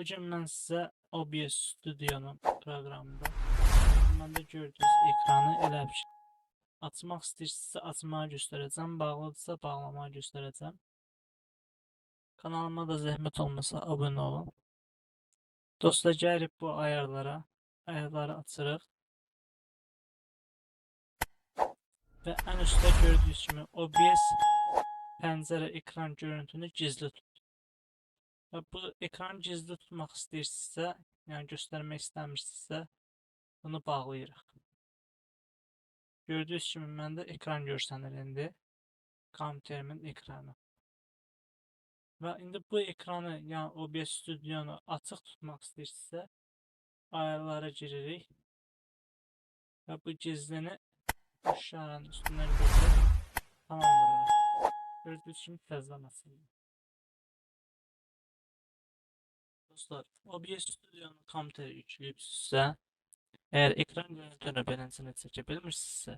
Bugün mən sizə OBS Studio'nun proqramında məndə gördüyünüz ekranı elə bir açmaq istəyirsinizsə açmağı göstərəcəm, bağlıdırsa bağlamağı göstərəcəm. Kanalıma da zəhmət olmasa abunə olun. Dostlar gəlib bu ayarlara, ayarları açırıq. Və ən üstdə gördüyünüz kimi OBS pəncərə ekran görüntünü gizli tut. Və bu ekranı gizli tutmaq istəyirsinizsə, yəni göstərmək istəmirsinizsə, bunu bağlayırıq. Gördüyünüz kimi məndə ekran görsənir indi. Kompüterimin ekranı. Və indi bu ekranı, yəni OBS Studio-nu açıq tutmaq istəyirsinizsə, ayarlara giririk. Və bu gizlini işarənin üstündən götürüb tamam vururuq. Gördüyünüz kimi təzədən açıldı. Dostlar, OBS Studio'nun kompüteri yükləyibsinizsə, əgər ekran görüntünü beləncəni çəkə bilmirsinizsə,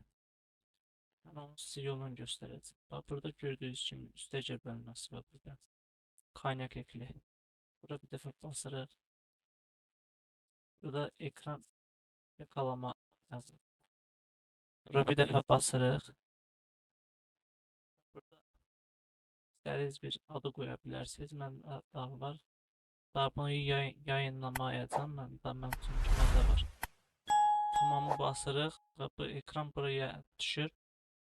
mən onu sizə yolunu göstərəcəm. Bax, burada gördüyünüz kimi üstəcə bölməsi var burada. Kaynak ekli. Burada bir dəfə basırıq. Burada ekran yakalama yazılır. Burada bir dəfə basırıq. Burada istədiyiniz bir adı qoya bilərsiniz. Mən adı var. Daha bunu yay yayınlamayacağım ben. Da mən çünki məndə var. Tamamı basırıq və bu ekran buraya düşür.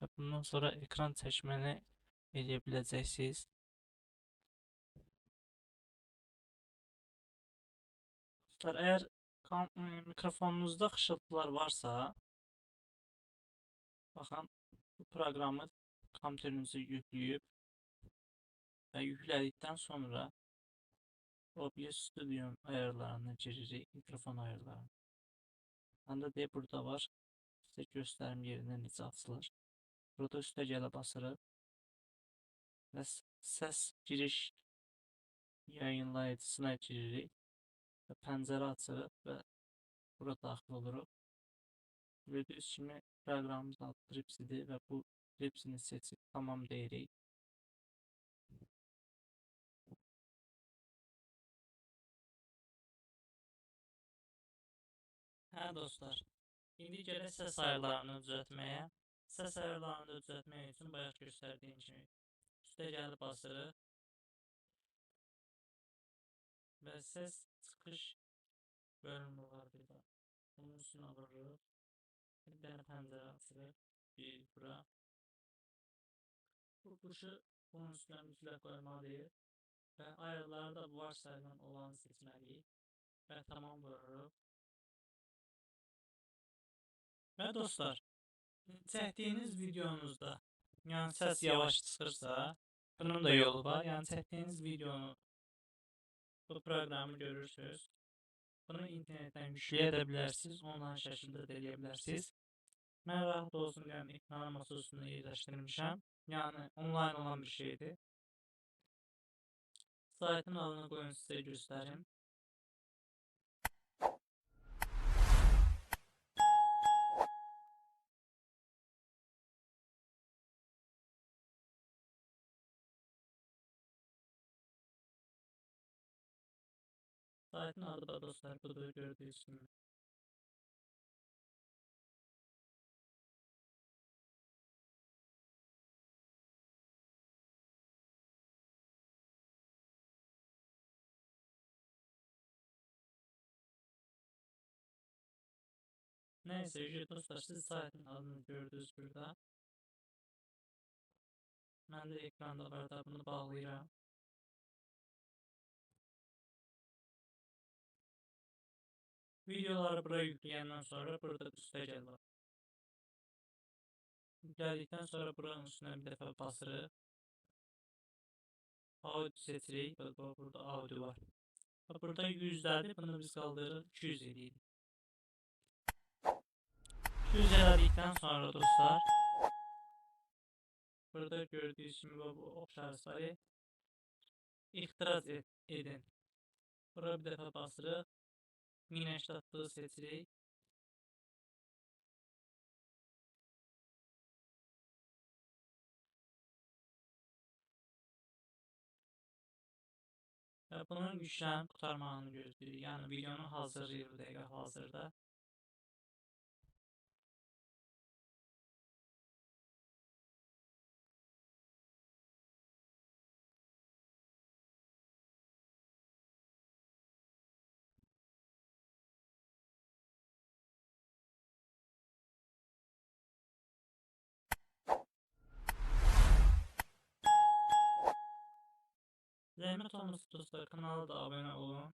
Və bundan sonra ekran çəkməni eləyə biləcəksiniz. Dostlar, e, mikrofonunuzda xışıltılar varsa, baxın bu proqramı kompüterinizə yükləyib və yüklədikdən sonra OBS Studio'nun ayarlarına giririk, mikrofon ayarlarına. Məndə deyə burada var. Sizə göstərim yerindən necə açılır. Burada üstə gələ basırıq. Və səs giriş yayınlayıcısına giririk. Və pəncərə açırıq və bura daxil oluruq. Gördüyünüz kimi proqramımız adı Tripsidir və bu Tripsini seçib tamam deyirik. Hə dostlar, indi gələk səs ayarlarını düzəltməyə. Səs ayarlarını düzəltmək üçün bayaq göstərdiyim kimi üstə gəlib basırıq. Və səs çıxış bölümü var burada. Bunun üstünə vururuq. Bir dənə pəncərə açırıq. Bir bura. Bu quşu bunun üstünə mütləq qoymalıyıq. Və ayarlarda varsayılan olanı seçməliyik. Və tamam vururuq. Və dostlar, çəkdiyiniz videonuzda, yəni səs yavaş çıxırsa, bunun da yolu var. Yəni çəkdiyiniz videonu bu proqramı görürsüz. Bunu internetdən yükləyə də bilərsiniz, onlayn şəkildə də eləyə bilərsiniz. Mən rahat olsun deyə ekran masa üstündə yerləşdirmişəm. Yəni olan bir şeydir. Saytın adını qoyun sizə göstərim. Saytın adı da dostlar budur gördüğünüz gibi. Neyse yüce dostlar siz saytın adını gördünüz burada. Ben de ekranda var da bunu bağlayacağım. Videoları buraya yükleyenden sonra burada üstte gel var. Yükledikten sonra buranın üstüne bir defa basırıq. Audio seçirik. Burada audio var. Burada yüzlerdi. Bunu biz kaldırırıq 200 edirik. 200 elədikdən sonra dostlar Burada gördüyünüz kimi bu oxşarları ixtirac edin. Bura bir dəfə basırıq. 1080 seçirik. Və bunun yüklənib qurtarmağını gözləyirik. Yəni videonu hazırlayırıq dəqiqə hazırda. Zəhmət olmasa dostlar kanala da abunə olun.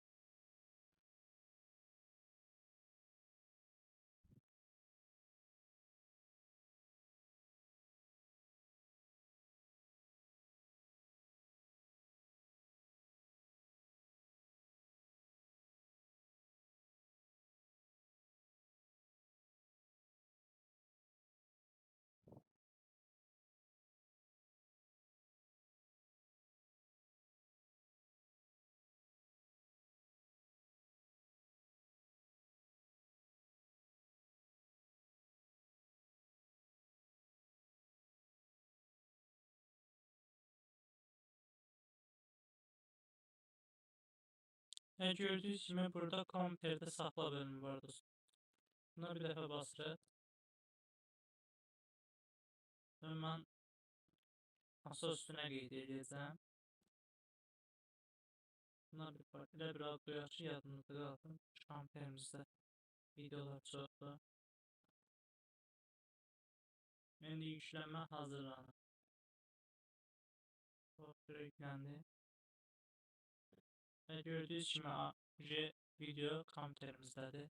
Və gördüyünüz kimi burada kompüterdə saxla bölümü var dostlar. Buna bir dəfə basırıq. Və mən masa üstünə qeyd edəcəm. Buna bir elə bir ad qoyaq ki, yadınızda qalsın. Kompüterimizdə videolar çoxdur. İndi yüklənmə hazırlanır. Software yükləndi. Və gördüyünüz kimi A- J video kompüterimizdədir.